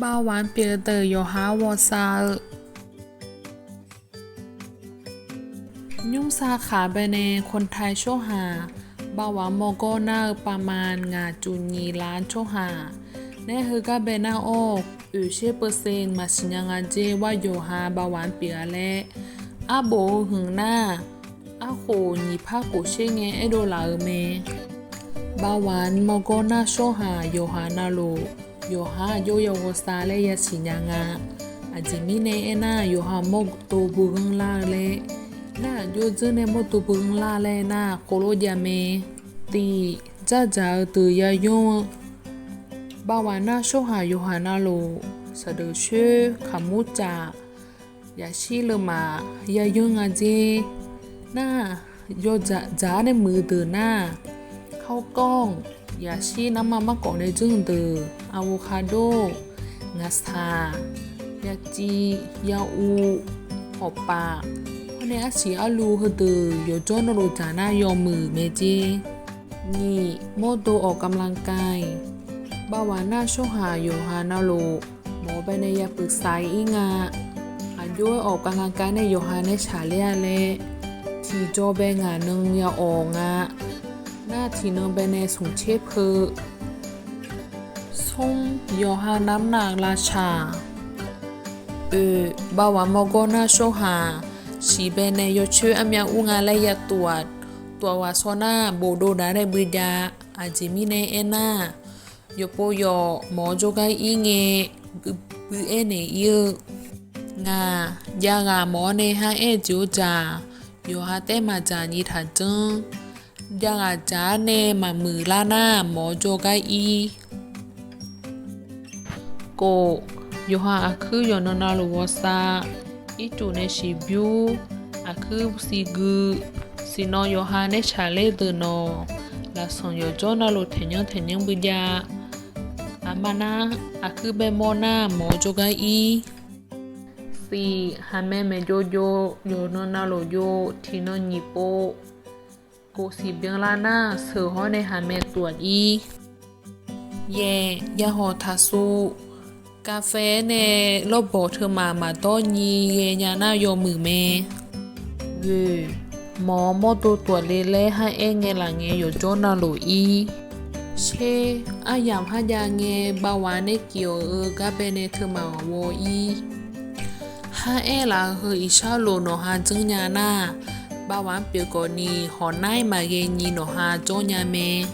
Bauern bildete Johann Wolfsal ยุ่งซาขาเบเนคนไทยโชหาบาหวานโมโกนาประมาณงาจุนีล้านโชหา เอเมบาวันมโกนาโชหาโยฮานาโลโยฮาโยโยโฮซาเลยาชิญางาอาจิมิเนเอนาโยฮามกโตบุงลาเลนาโยเจเนโมโตบุงลาเลนาโคโลยาเบาวันาโชหาโยฮานาโลสะเดเชขามุจายาชิเลมายายุงอาเจนาโยจ้าจ้าในมือเดือหน้าข้าวกล้องยาชีน้ำมันมะกอกในจึงเดออะโวคาโดงาสทายาจียาอูหอบปากเพราะในอาชีอาลูฮเดอโยจนโรจาน่ายอมมือเมเจนี่โมโตออกกำลังกาย บาวานาโชหาโยฮานาโลหมอไปในยาปรึกษาอีงาอายุออกกำลังกายในโยฮาในชาเลียเลทีโจเบงานึงยาออกงาหน้าที่นเบเนสุงเชเพอส่งยฮาน้ำหนักราชาเออบาวามโกนาโชหาชีเบเนยชื่ออเมียอุงาและยาตรวจตัววาโซนาโบโดดาเรบริดาอาจิมิเนเอนา โยโปโยหมอโจไกอีเงบือเอเนเยงายากาหมอเนฮาเอจิโอจาโยฮาเตมาจานีทันจึงยังอาจารย์เนมามือล่า amana akube mona mojoga i si hame me jojo yo no na lo yo tino nipo ko si bien la na se ho ne hame tuan i ye ya ho ta su กาแฟในรอบบอกเธอมามาต้อนยีเยยาหน้าโยมือเมเยหมอมอตัวตัวเล่เล่ให้เองไงหลังเงยโยโจนาโลอี she ayam hajange bawane kyo ga bene thma wo i ha ela ho i sha lo no ha jung nya na bawan pyo ko ni ho nai ma ge ni no ha jo nya me